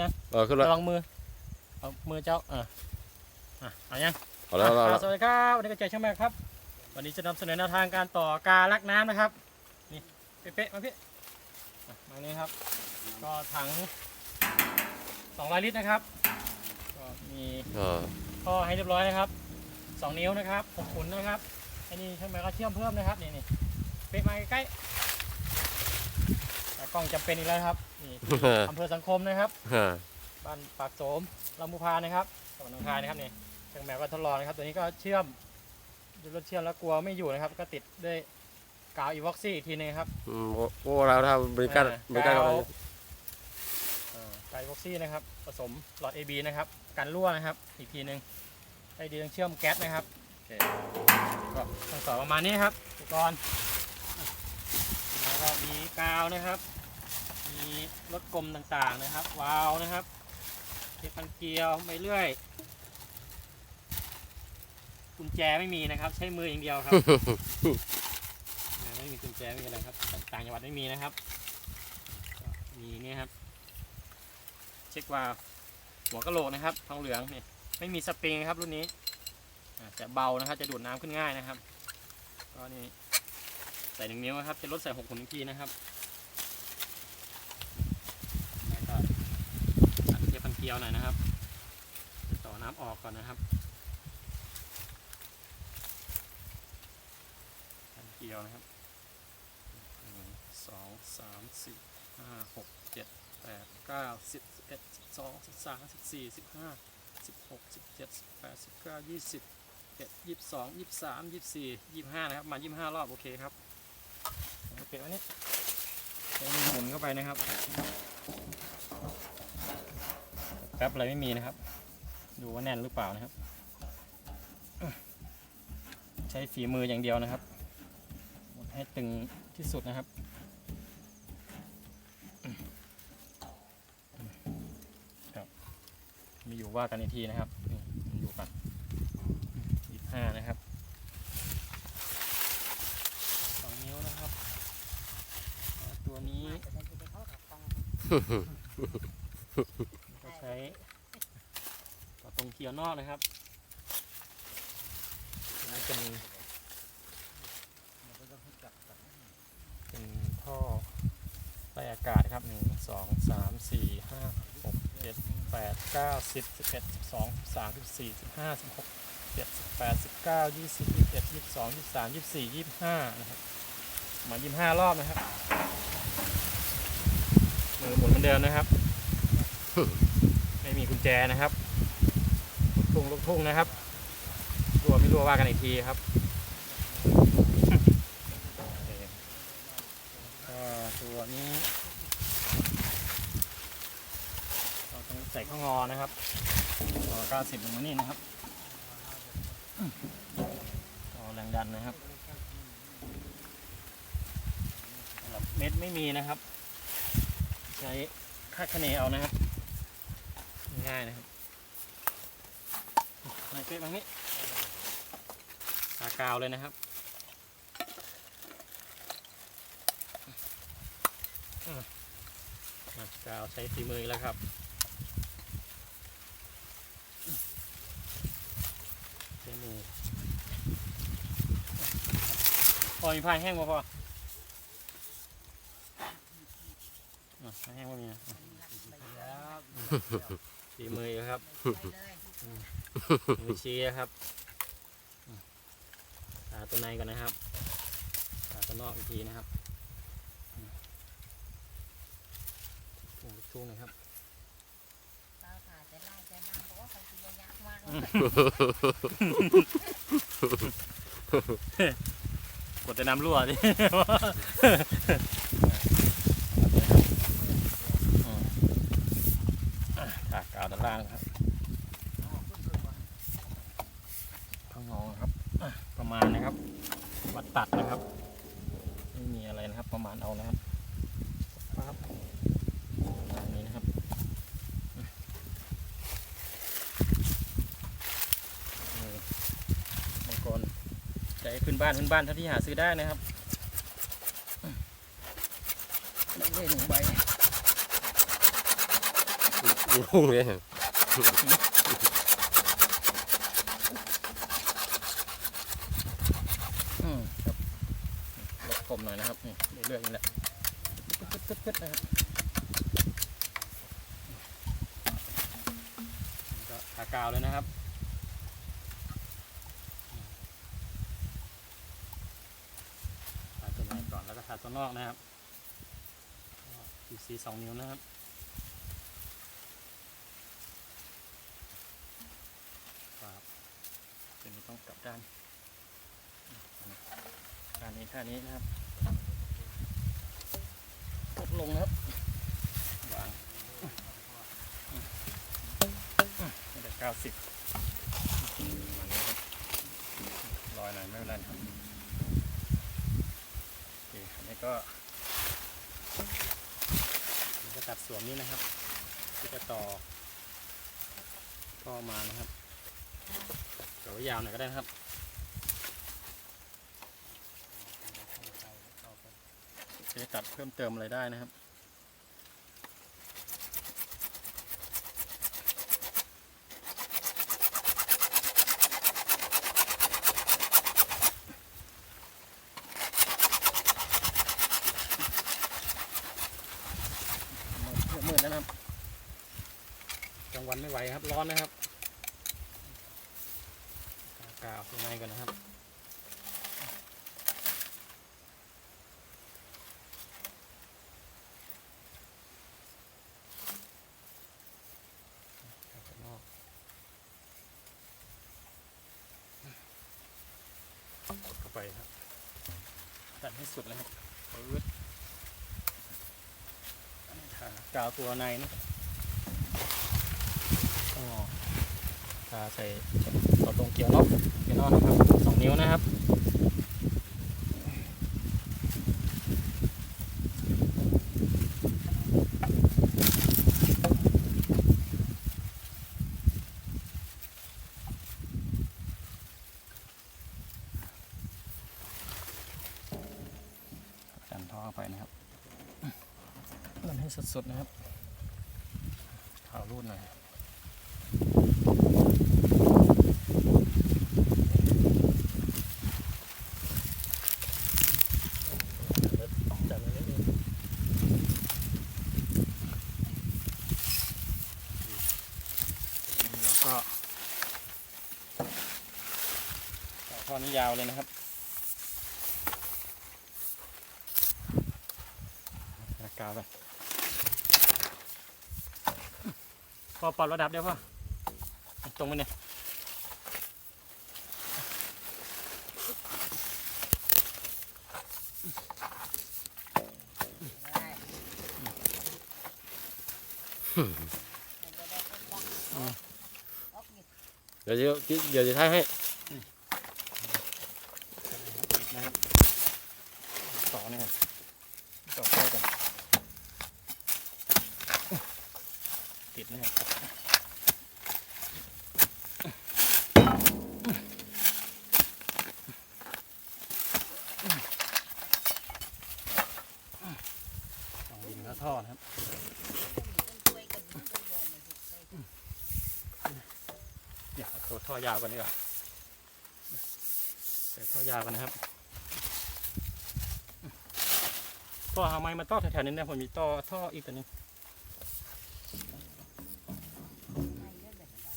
ยังเออขึ้นแล้วระวังมือเอามือเจ้าอะอะเอายังเอาแล้วเอาแล้วเอาอะแล้วสวัสดีครับวันนี้ก็เจอช่างแม่ครับ วันนี้จะนำเสนอแนวทางการต่อการลักน้ำนะครับนี่เป๊ะๆมาพี่อะมานี้ครับ ก็ถัง200ลิตรนะครับก็มีเออท่อให้เรียบร้อยนะครับ 2 นิ้วนะครับหกขุนนะครับอันนี้ช่างแม่ก็เชื่อมเพิ่มนะครับนี่นี่เป๊ะมาใกล้ๆแต่กล้องจำเป็นอีกแล้วครับนี่อำเภอสังคมนะครับ บ้านปากโสมลำพูพานะครับตะวันหนองคายนะครับนี่ช่างแมวก็ทดลองนะครับ ตัวนี้ก็เชื่อมดูรถเชื่อมแล้วกลัวไม่อยู่นะครับ ก็ติดด้วยกาวอีวอกซี่อีกทีหนึงครับอืมโอ้โอ้เราถ้าบริการอ่าบริการกาวอะไร อ่ากาวอีวอกซี่นะครับ ผสมหลอด AB นะครับกันรั่วนะครับ อีกทีหนึงไอเดียงเชื่อมแก๊สนะครับโอเคก็ต้องต่อประมาณนี้ครับอุปกรณ์แล้วก็มีกาวนะครับ มีรถกลมต่างๆนะครับ วาล์วนะครับเทปพันเกลียวไปเรื่อยกุญแจไม่มีนะครับ ใช้มืออย่างเดียวครับ ไม่มีกุญแจไม่มีอะไรครับ ต่างจังหวัดไม่มีนะครับก็มีนี่ครับ เช็ควาล์วหัวกะโหลกนะครับ ทองเหลืองนี่ไม่มีสปริงนะครับรุ่นนี้อ่าจะเบานะครับ จะดูดน้ำขึ้นง่ายนะครับ ก็นี่ใส่หนึ่งนิ้วนะครับ จะลดใส่หกขุนอีกทีนะครับแล้วก็ตัดเทปพันเกียวหน่อยนะครับ ต่อน้ำออกก่อนนะครับพันเกียวนะครับหนึ่งสองสามสี่ห้าหกเจ็ดแปดเก้าสิบสิบเอ็ดสิบสองสิบสามสิบสี่สิบห้าสิบหกสิบเจ็ดสิบแปดสิบเก้ายี่สิบเอ็ดยี่สิบสองยี่สิบสามยี่สิบสี่ยี่สิบห้านะครับ มายี่สิบห้ารอบโอเคครับเอาเปลี่ยนวันนี้ใช้มือหมุนเข้าไปนะครับ แป๊บอะไรไม่มีนะครับ ดูว่าแน่นหรือเปล่านะครับ ใช้ฝีมืออย่างเดียวนะครับให้ตึงที่สุดนะครับครับมีอยู่ว่ากันอีกทีนะครับนี่กันยี่ห้านะครับสองนิ้วนะครับ ตัวนี้ ใช้ต่อตรงเกียร์นอกนะครับอันนี้เป็นเป็นท่อไล่อากาศครับหนึ่งสองสามสี่ห้าหกเจ็ดแปดเก้าสิบสิบเอ็ดสิบสองสามสิบสี่สิบห้าสิบหกเจ็ดสิบแปดสิบเก้ายี่สิบยี่สิบเอ็ดยี่สิบสองยี่สิบสามยี่สิบสี่ยี่สิบห้านะครับประมายี่สิบห้ารอบนะครับมือหมุนเหมือนเดิมนะครับไม่มีกุญแจนะครับลูกทุ่งลูกทุ่งนะครับรัวไม่รัวว่ากันอีกทีครับก็ตัวนี้เราต้องใส่ข้างงอนะครับงอ90ลงมานี่นะครับก็แรงดันนะครับสำหรับเม็ดไม่มีนะครับ ใช้คาดคะเนเอานะครับ ง่ายนะครับไหนเป๊ะบางนี้ตากาวเลยนะครับกาวใช้ฝีมือแล้วครับใช้มือพอมีผ้าแห้งมาพออะผ้าแห้งว่ามีนะอะ ฝีมืออีกแล้วครับมือชี้นะครับอะตาตัวในก่อนนะครับตาตัวนอกอีกทีนะครับทุ่งทุ่งนะครับเปล่าค่ะจะไล่จะนำบอกว่าเขากินระยะมากกดแต่น้ำรั่วดิ ถากกาวด้าน ล่างครับข้างงอครับอะประมาณนะครับ วัดตัดนะครับ ไม่มีอะไรนะครับ ประมาณเอานะครับปั๊บประมาณนี้นะครับเออบางคนใจพื้นบ้านพื้นบ้านเท่าที่หาซื้อได้นะครับได้เลยหนึ่งใบอุพุ่งเลย อืมครับลดคมหน่อยนะครับนี่เรื่อยๆนี่แหละปึ๊ดๆนะครับก็ทากาวเลยนะครับทาตัวในก่อนแล้วก็ทาตัวนอกนะครับก็ PC สองนิ้วนะครับตัว นี้ต้องกานท่านี้ท่านี้นะครับกดลงนะครับวางไม่ได้เก้าสิบลอยหน่อยไม่เป็นไรครับโอเคอันนี้ก็อันนี้ก็ตัดสวมนี่นะครับ ที่จะต่อก็มานะครับ เดี๋ยวยาวหน่อยก็ได้นะครับจะได้ตัดเพิ่มเติมอะไรได้นะครับมืดแล้วนะครับกลางวันไม่ไหวครับ ร้อนนะครับกาวข้างในกันนะครับ ข้างนอก ไปครับตัดให้สุดเลยครับปื๊ดทากาวตัวในนะก็ทาใส่ต่อตรงเกียร์น็อตเกียร์น็อตนะครับสองนิ้วนะครับ ดันท่อเข้าไปนะครับดันให้ สดๆนะครับขาวรูดหน่อยแล้วก็ท่อนี้ยาวเลยนะครับ อากาศไป พอปรับระดับเดี๋ยวพ่อตรงไปเนี่ยได้มันจะได้ไม่ต้องออกออกนี่เดี๋ยวจะเดี๋ยวจะท้ายให้นะครับต่อเนี่ยครับต่อเข้ากันติดนะครับต้องดินแล้วท่อนะครับ ช่วยกันมันก็บ่มาสิไป อ ยากตัวท่อยาวกันดีกว่าใส่ท่อยาวกันนะครับท่อหาไม้มาต่อแถวๆนี้นะผมมีต่อท่ออีกตัวหนึงไม่เยอะแบบนั้น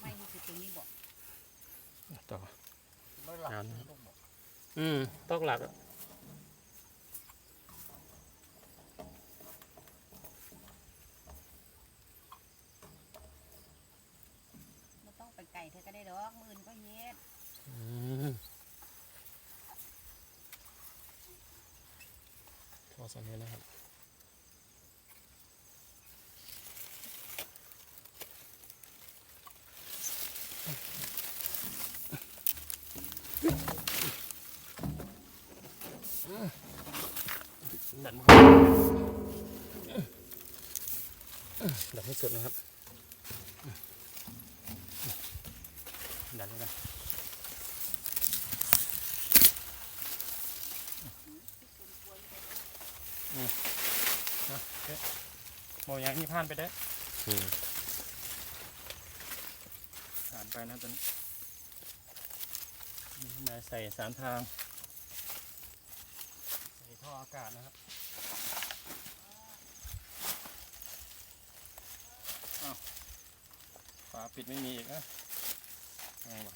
ไม่รู้สึกตรงนี้บอกต่อไม่หลับยาวนะครับอืมต้องหลักอะ ไม่ต้องไปไก่ เธอก็ได้ดอกมื่นก็เฮ็ดอืมท่อสันนี้นะครับดันมาดันให้สุดนะครับ ดันไปกัน นะเอ๊ะ โมยังนี่ผ่านไปได้อืมผ่านไปนะตอนนี้นี่มาใส่สามทาง ใส่ท่ออากาศนะครับอ้าวฝาปิดไม่มีอีกนะไงวะ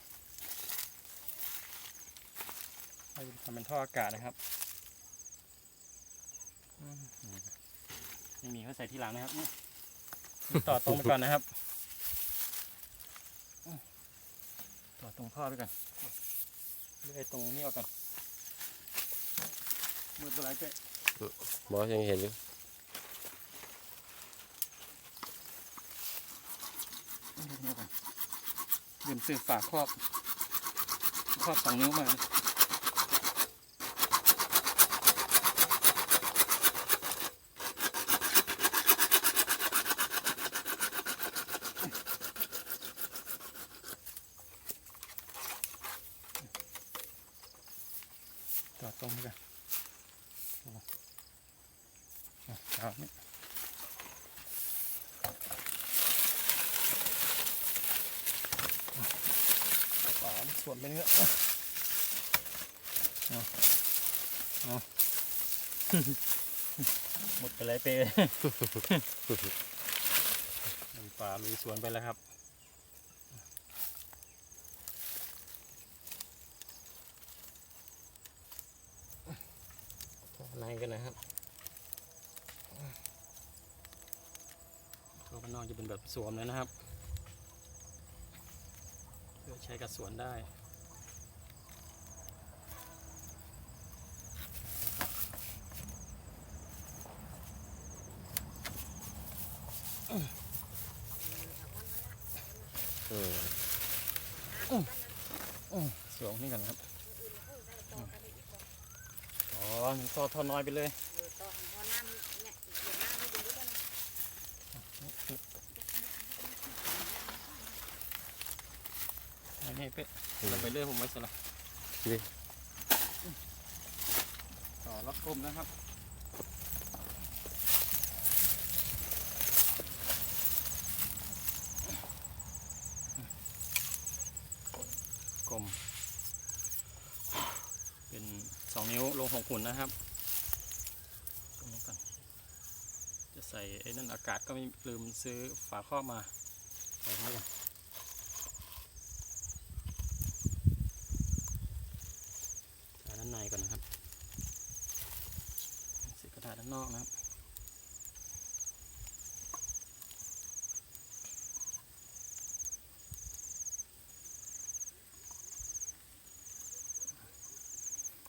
ให้ทำเป็นท่ออากาศนะครับอืม ไม่มีเขาใส่ที่หลังนะครับนี่ต่อตรงไปก่อนนะครับ ต่อตรงท่อไปก่อนเลื่อยตรงนี้ออกก่อนมือตัวไหนเจ๊บอสยังเห็นอยู่เลื่อยนี้ออกก่อนลืมซื้อฝาครอบ ครอบสองนิ้วมา จอดตรงนี้กันโอ้โห อะจอดนี่ฝาส่วนไปเนื้อเอาเอาหมดไปเลยเปน้ำปลาลุยสวนไปแล้วครับในกันนะครับ ตัวบ้านนอกจะเป็นแบบสวมเลยนะครับ เพื่อใช้กับสวนได้อืมสวมนี่กันครับ อ๋อมันซอทอน้อยไปเลย เออต่อหัวหน้ามีเนี่ยหัวหน้ามีดูด้วยนะ อันนี้เป๊ะเราไปเรื่อยผมไว้สละนี่ต่อรับกลมนะครับกลมเป็นสองนิ้วลงหกหุ่นนะครับตรงนี้ก่อนจะใส่ไอ้นั่นอากาศก็ไม่ลืมซื้อฝาครอบมาใส่นี่ก่อนใส่ด้านในก่อนนะครับ ใส่กระดาษด้านนอกนะครับ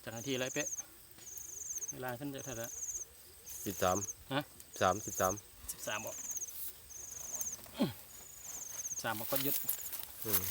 จากนาทีอะไรเป๊ะ เวลาฉันจะเท่าไหร่สิบสามฮะสามสิบสามสิบสามบอกสามบอกก็ยึดอืม